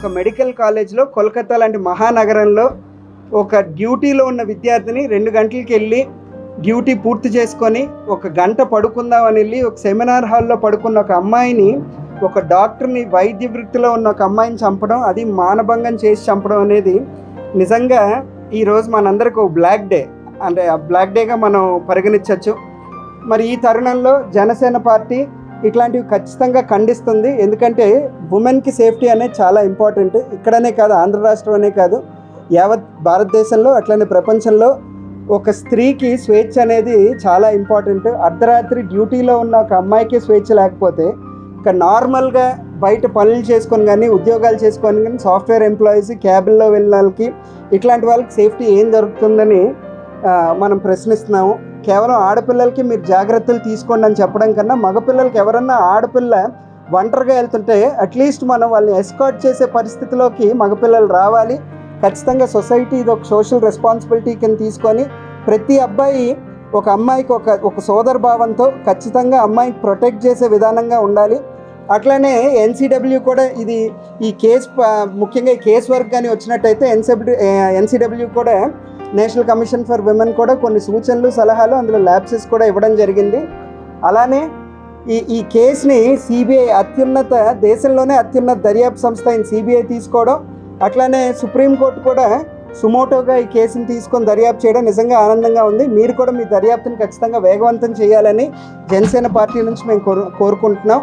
ఒక మెడికల్ కాలేజ్లో కోల్కతా లాంటి మహానగరంలో ఒక డ్యూటీలో ఉన్న విద్యార్థిని రెండు గంటలకి వెళ్ళి డ్యూటీ పూర్తి చేసుకొని ఒక గంట పడుకుందామని వెళ్ళి ఒక సెమినార్ హాల్లో పడుకున్న ఒక అమ్మాయిని ఒక డాక్టర్ని వైద్య వృత్తిలో ఉన్న ఒక అమ్మాయిని చంపడం అది మానభంగం చేసి చంపడం అనేది నిజంగా ఈరోజు మనందరికి ఒక బ్లాక్ డే. అంటే ఆ బ్లాక్ డేగా మనం పరిగణించవచ్చు మరి ఈ తరుణంలో జనసేన పార్టీ ఇట్లాంటివి ఖచ్చితంగా ఖండిస్తుంది. ఎందుకంటే ఉమెన్కి సేఫ్టీ అనేది చాలా ఇంపార్టెంట్ ఇక్కడనే కాదు ఆంధ్ర రాష్ట్రంలోనే కాదు యావత్ భారతదేశంలో అట్లనే ప్రపంచంలో ఒక స్త్రీకి స్వేచ్ఛ అనేది చాలా ఇంపార్టెంట్ అర్ధరాత్రి డ్యూటీలో ఉన్న ఒక అమ్మాయికి స్వేచ్ఛ లేకపోతే ఇక నార్మల్గా బయట పనులు చేసుకొని కానీ ఉద్యోగాలు చేసుకొని కానీ సాఫ్ట్వేర్ ఎంప్లాయీస్ క్యాబిన్లో వెళ్ళిన వాళ్ళకి ఇట్లాంటి వాళ్ళకి సేఫ్టీ ఏం జరుగుతుందని మనం ప్రశ్నిస్తున్నాము. కేవలం ఆడపిల్లలకి మీరు జాగ్రత్తలు తీసుకోండి అని చెప్పడం కన్నా మగపిల్లలకి ఎవరన్నా ఆడపిల్ల ఒంటరిగా వెళ్తుంటే అట్లీస్ట్ మనం వాళ్ళని ఎస్కాట్ చేసే పరిస్థితిలోకి మగపిల్లలు రావాలి. ఖచ్చితంగా సొసైటీ ఇది ఒక సోషల్ రెస్పాన్సిబిలిటీ కింద తీసుకొని ప్రతి అబ్బాయి ఒక అమ్మాయికి ఒక ఒక సోదర భావంతో ఖచ్చితంగా అమ్మాయికి ప్రొటెక్ట్ చేసే విధానంగా ఉండాలి. అట్లనే ఎన్సీడబ్ల్యూ కూడా ఇది ఈ కేసు ముఖ్యంగా ఈ కేసు వర్క్ కానీ వచ్చినట్టయితే N C W N C W కూడా నేషనల్ కమిషన్ ఫర్ విమెన్ కూడా కొన్ని సూచనలు సలహాలు అందులో ల్యాబ్సెస్ కూడా ఇవ్వడం జరిగింది. అలానే ఈ ఈ కేసుని సిబిఐ అత్యున్నత దేశంలోనే అత్యున్నత దర్యాప్తు సంస్థ అయిన సిబిఐ తీసుకోవడం అట్లానే సుప్రీంకోర్టు కూడా సుమోటోగా ఈ కేసుని తీసుకొని దర్యాప్తు చేయడం నిజంగా ఆనందంగా ఉంది. మీరు కూడా మీ దర్యాప్తుని ఖచ్చితంగా వేగవంతం చేయాలని జనసేన పార్టీ నుంచి మేము కోరుకుంటున్నాం.